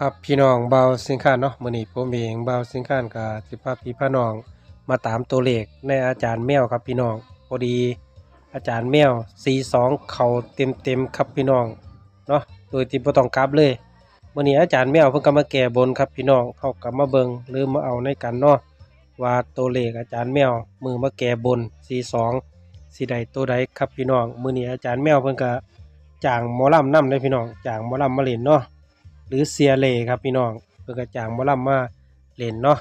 ครับพี่น้องเบาสิงคานเนาะมือนี้ผมเองเบาสิงคานกับสิพาพี่พาน้องมาตามตัวเลขในอาจารย์แมวครับพี่น้องพอดีอาจารย์แมว42เข่าเต็มๆครับพี่น้องเนาะโดยที่บ่ต้องกลับเลยมื้อนี้อาจารย์แมวเพิ่นก็มาแก้บนครับพี่น้องเฮาก็มาเบิงหรือมาเอาในกันเนาะว่าตัวเลขอาจารย์แมวมือมาแก้บน42สิได้ตัวใดครับพี่น้องมื้อนี้อาจารย์แมวเพิ่นก็จ้างหมอลำน้ำเลยพี่น้องจ้างหมอลำมาเล่นเนาะ หรือเสียเลครับพี่น้องเพื่อกระจ่างมอลำมาเล่นเนาะ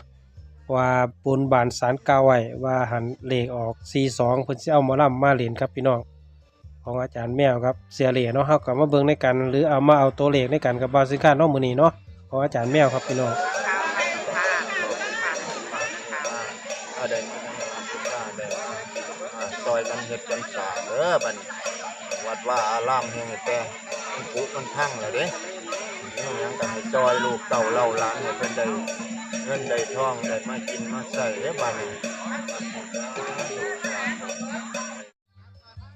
ว่าปูนบานสารกล่าไว้ว่าหันเลขออก42เพิ่นสิเอามอลำมาเล่นครับพี่น้องของอาจารย์แมวครับเสียเลเนาะเฮาก็มาเบิ่งในกัน หรือเอามาเอาตัวเลขในกันกับบาสินค้าเนาะมื้อนี้เนาะของอาจารย์แมวครับพี่น้องอาได้อาได้อ่าซอยกันเฮ็ดกันสาเด้อบัดนี้วัดว่าอารามแห่งแต่มันผุมันพังแล้วเด้ นี่ยังกันให้จอยลูกเต่าเล่าหลานให้เพิ่นได้เงินได้ทองได้มากินมาใช้เด้บัดนี้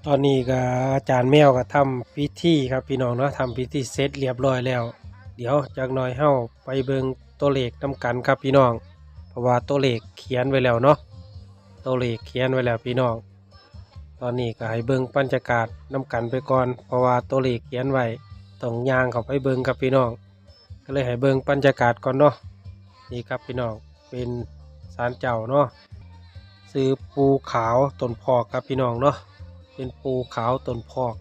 ตอนนี้ก็อาจารย์แมวก็ทำพิธีครับพี่น้องเนาะทำพิธีเสร็จเรียบร้อยแล้ว เดี๋ยวจากหน่อยเฮาไปเบิงตัวเลขนํกันครับพี่น้อง เพราะว่าตัวเลขเขียนไว้แล้วเนาะตัวเลขเขียนไว้แล้วพี่น้อง ตอนนี้ก็ให้เบิงบรรยากาศนํกันไปก่อน เพราะว่าตัวเลขเขียนไว้ ต้องย่างเข้าไปเบิงครับพี่น้อง ก็เลยให้เบิงบรรยากาศก่อนเนาะนี่ครับพี่น้องเป็นศาลเจ้าเนาะซื้อปูขาวต้นพอกครับพี่น้องเนาะเป็นปูขาวต้นพอก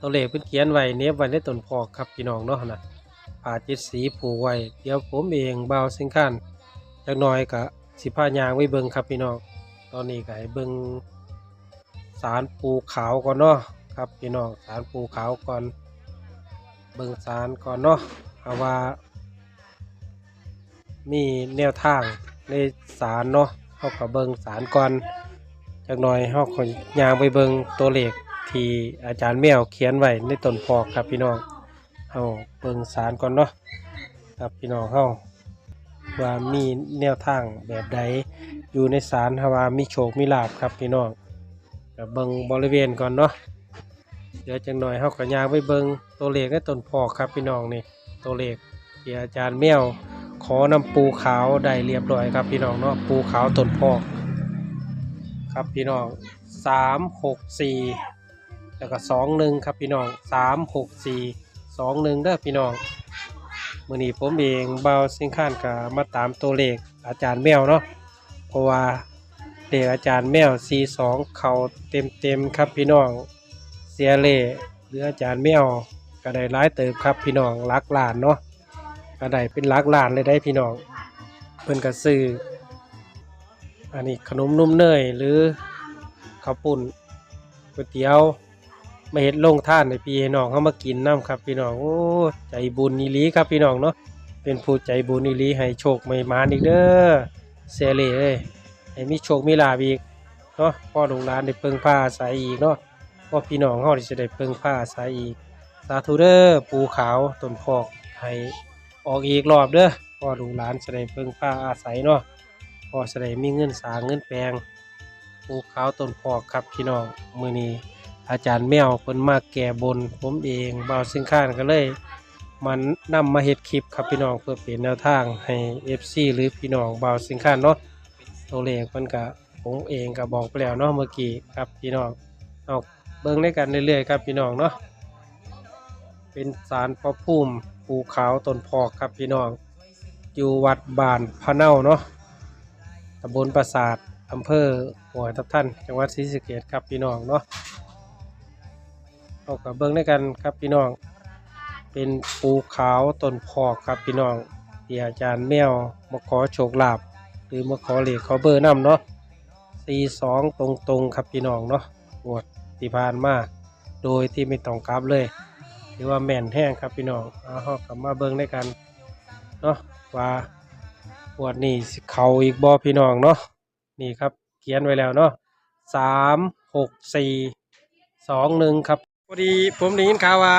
ตัวเลขเพิ่นเขียนไว้เนี้ยไว้ในต้นพอกครับพี่น้องเนาะนะผ่าจ็ดสีผูกไว้เดี๋ยวผมเองเบาสิงคันจักน่อยก็สิพายางไว้เบิงครับพี่น้องตอนนี้ก็ให้เบิงสารปูขาวก่อนเนาะครับพี่น้องสารปูขาวก่อน เบิ่งสารก่อนเนาะเอาว่า มีแนวทางในสารเนาะเฮาก็เบิ่งสารก่อนจักหน่อยเฮาก็ย่างไปเบิ่งตัวเลขที่อาจารย์แมวเขียนไว้ในต้นพอกครับพี่น้องเฮาเบิ่งสารก่อนเนาะครับพี่น้องเฮาว่ามีแนวทางแบบใดอยู่ในสารถ้าว่ามีโชคมีลาภครับพี่น้องก็เบิ่งบริเวณก่อนเนาะ เดี๋ยวจังหน่อยเฮาก็ย่างไปเบิงตัวเลขในต้นพอกครับพี่น้องนี่ตัวเลขที่อาจารย์แมวขอนำปูขาวได้เรียบร้อยครับพี่น้องเนาะปูขาวต้นพอกครับพี่น้องสามหกสี่แล้วก็สองหนึ่งครับพี่น้องสามหกสี่สองหนึ่งเด้อพี่น้องมื่อนี้ผมเองเบาสิงค้านกับมาตามตัวเลขอาจารย์แมวเนาะเพราะว่าเลขอาจารย์แมวสี่สองเขาเต็มเต็มครับพี่น้อง สียเล่หรืออาจารย์แมวก็ได้ร้ายเติบครับพี่น้องรักหลานเนาะก็ได้เป็นลักลานเลยได้พี่น้องเพิ่นก็ซื้ออันนี้ขนมนุ่มเนยหรือข้าวปุ้นก๋วยเตี๋ยวมาเฮ็ดลงท่านให้พี่ให้น้องเขามากินน้ำครับพี่น้องโอ้ใจบุญอีลีครับพี่น้องเนาะเป็นผู้ใจบุญอีลีให้โชคไม่มานอีกเด้อเซเล่เอ้ยให้มีโชคมีลาภอีกเนาะพ่อหลวงหลานได้เพิ่งผ้าอาศัยอีกเนาะ พ่อพี่น้องเฮาที่จะได้เพิ่งผ้าอาศัยอีก สาธุเด้อปูขาวต้นพอกให้ออกอีกรอบเด้อพ่อลูกหลานจะได้เพิ่งผ้าอาศัยเนาะพ่อจะได้มีเงินสร้างเงินแปลงปูขาวต้นพอกครับพี่น้องมือนี้อาจารย์แมวเพิ่นมาแก่บนผมเองบ่าวซึ่งข้านก็เลยมันนำมาเฮ็ดคลิปครับพี่น้องเพื่อเป็นแนวทางให้ FC หรือพี่น้องบ่าวซึ่งข้านเนาะตัวเลขเพิ่นก็ผมเองก็บอกไปแล้วเนาะเมื่อกี้ครับพี่น้องเอา เบิ่งด้วยกันเรื่อยๆครับพี่น้องเนาะเป็นสารพระภูมิภูขาวต้นพอกครับพี่น้อง อยู่วัดบ้านพะเน่าเนาะตำบลปราสาทอำเภอหัวทับท่านจังหวัดศรีสะเกษครับพี่น้องเนาะเอากับเบิ้งด้วยกันครับพี่น้อง เป็นภูขาวต้นพอกครับพี่น้องที่อาจารย์แมวมาขอโชคลาภหรือมาขอเหล็กขอเบอร์น้ำเนาะสี่สองตรงๆครับพี่น้องเนาะงวด ที่ผ่านมาโดยที่ไม่ต้องกลับเลยถือว่าแม่นแห้งครับพี่น้องเอาเฮากลับมาเบิ่งด้วยกันเนาะว่าปวดนี่สิเขาอีกบ่พี่น้องเนาะนี่ครับเขียนไว้แล้วเนาะสามหกสี่สองหนึ่งครับพอดีผมได้ยินข่าวว่า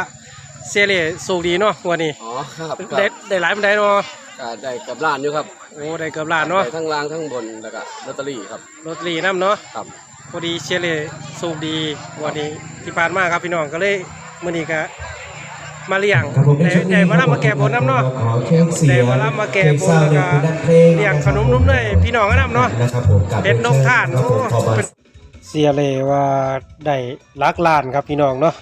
เซเล่สูกดีเนาะงวันนี้อ๋อครับได้ได้หลายมันได้เนาะก็ได้กับร้านอยู่ครับโอ้ได้เกือบล้านเนาะได้ทั้งล่างทั้งบนแล้วก็ลอตเตอรี่ครับลอตเตอรี่น้ำเนาะครับ พอดีเชเล่สูกดีงวันนี้ที่ผ่านมาครับพี่น้องก็เลยมื้อนี้ก็มาเลี้ยงครับผมได้ได้มารับมาแก้บนน้ำเนาะขอเชิญเสียได้งมารับมาแก้บนเพลงเศร้าแล้วก็ในคุณนักเพลงเลี้ยงขนมนุ่มเนยพี่น้องก็นำเนาะนะครับผมกับเป็ดนกท่านครับผมขอบคุณเป็นเสียเลยว่าได้ลักล้านครับพี่น้องเนาะ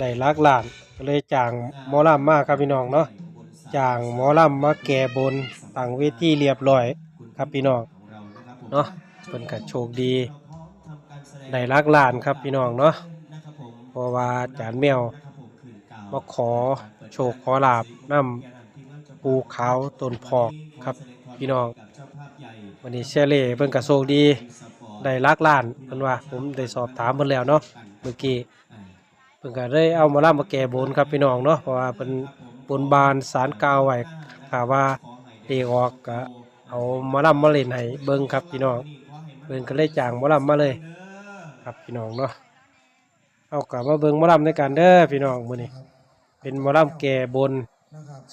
ได้ลักล้านก็เลยจ้างหมอลำมาครับพี่น้องเนาะจ้างหมอลำมาแก้บนตั้งเวทีเรียบร้อยครับพี่น้องเนาะเพิ่นก็โชคดี ได้ลักล้านครับพี่น้องเนาะเพราะว่าอาจารย์แมวมาขอโชคขอลาบนํปูขาวต้นพอกครับพี่น้อง วันนี้เชเล่เพิ่นก็โชคดีได้ลักล้านเพิ่นว่าผมได้สอบถามเพิ่นแล้วเนาะเมื่อกี้เพิ่นก็ได้เอามาล่ามาแก้บนครับพี่น้องเนาะเพราะว่าเพิ่นบนบานสารกล่าวไว้ถ้าว่าเด็กออกก็เอามาล่ามาเล่นให้เบิ่งครับพี่น้องเพิ่นก็เลยจ้างมาล่ามาเลย ครับ พี่น้องเนาะเอากลับมาเบิงมาล่าในการเด้อพี่น้องมือนี้เป็นมาล่าแก่บน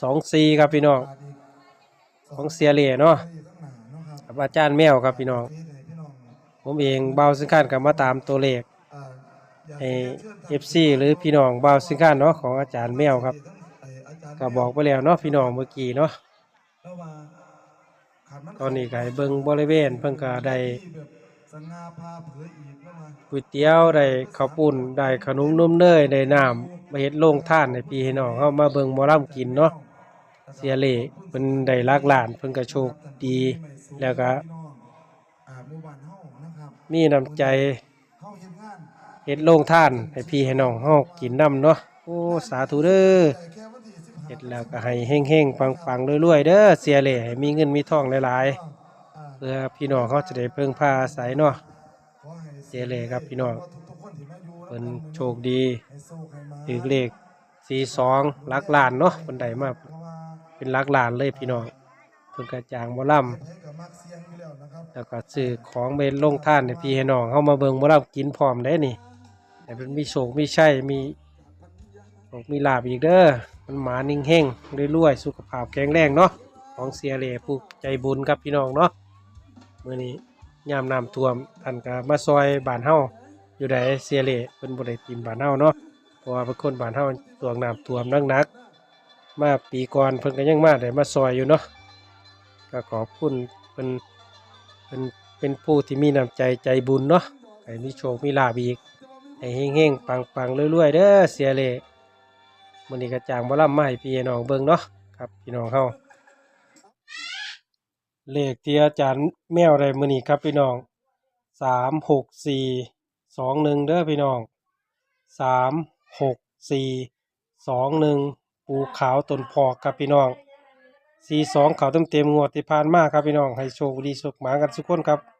สองซีครับพี่น้องของเสียเหล่เนาะกับอาจารย์แมวครับพี่น้อง ผมเองเบาซึ่งการกับมาตามตัวเลขให้เอฟซีหรือพี่น้องเบาซึ่งการเนาะของอาจารย์แมวครับก็บอกไปแล้วเนาะพี่น้องเมื่อกี้เนาะตอนนี้ก็ให้เบิงบริเวณเพิ่นก็ได้ ก๋วยเตี๋ยวได้ข้าวปุ้นได้ขนมนมเนยได้น้ำมาเฮ็ดโรงท่านให้พี่ให้น้องเฮามาเบิ่งหมอลำกินเนาะเสียเล่เพิ่นได้ลักหลานเพิ่นก็โชคดี แล้วก็มีน้ำใจเฮ็ดโรงท่านให้พี่ให้น้องเฮากินน้ำเนาะโอ้สาธุเด้อเฮ็ดแล้วก็ให้เฮงๆปังๆรวยๆเด้อเสียเล่ให้มีเงินมีทองหลายๆ พื่อพี่น้องเขาจะได้เพิ่งพาอาศัยเนาะเสียเล่ครับพี่น้องเพิ่นโชคดีถือเลข42ลักลานเนาะเพิ่นได้มาเป็นลักลานเลยพี่น้องเพิ่นก็จ้างหมอลำแล้วก็ซื้อของไปลงท่านให้พี่ให้น้องเข้ามาเบิ่งบ่เรากินพร้อมได้นี่แต่เป็นมีโชคมีชัยมีมีลาบอีกเด้อมันหมานิ่งเฮงรวยๆสุขภาพแข็งแรงเนาะของเสียเลผู้ใจบุญครับพี่น้องเนาะ มื้อนี้ยามน้ำท่วมท่านก็มาซอยบ้านเฮาอยู่ใดเสียเลเพิ่นบ่ได้ติมบ้านเฮาเนาะเพราะว่าเป็นคนบ้านเฮาช่วงน้ำท่วมหนักมาปีก่อนเพิ่นก็ยังมาได้มาซอยอยู่เนาะก็ขอบคุณเพิ่นเป็นเป็นผู้ที่มีน้ำใจใจบุญเนาะให้มีโชคมีลาบอีกให้เฮงๆปังๆรวยๆเด้อเสียเลยมันนี้กระจางบ่ล่ำมาให้พี่น้องเบิ่งเนาะครับพี่น้องเฮา เลขที่อาจารย์แมวไรมือนี้ครับพี่น้องสามหกสี่สองหนึ่งเด้อพี่น้องสามหกสี่สองหนึ่งปูขาวตนพอกครับพี่น้องสี่สองขาวเต็มเต็มงวดที่ผ่านมาครับพี่น้องให้โชคดีสุขหมากันทุกคนครับ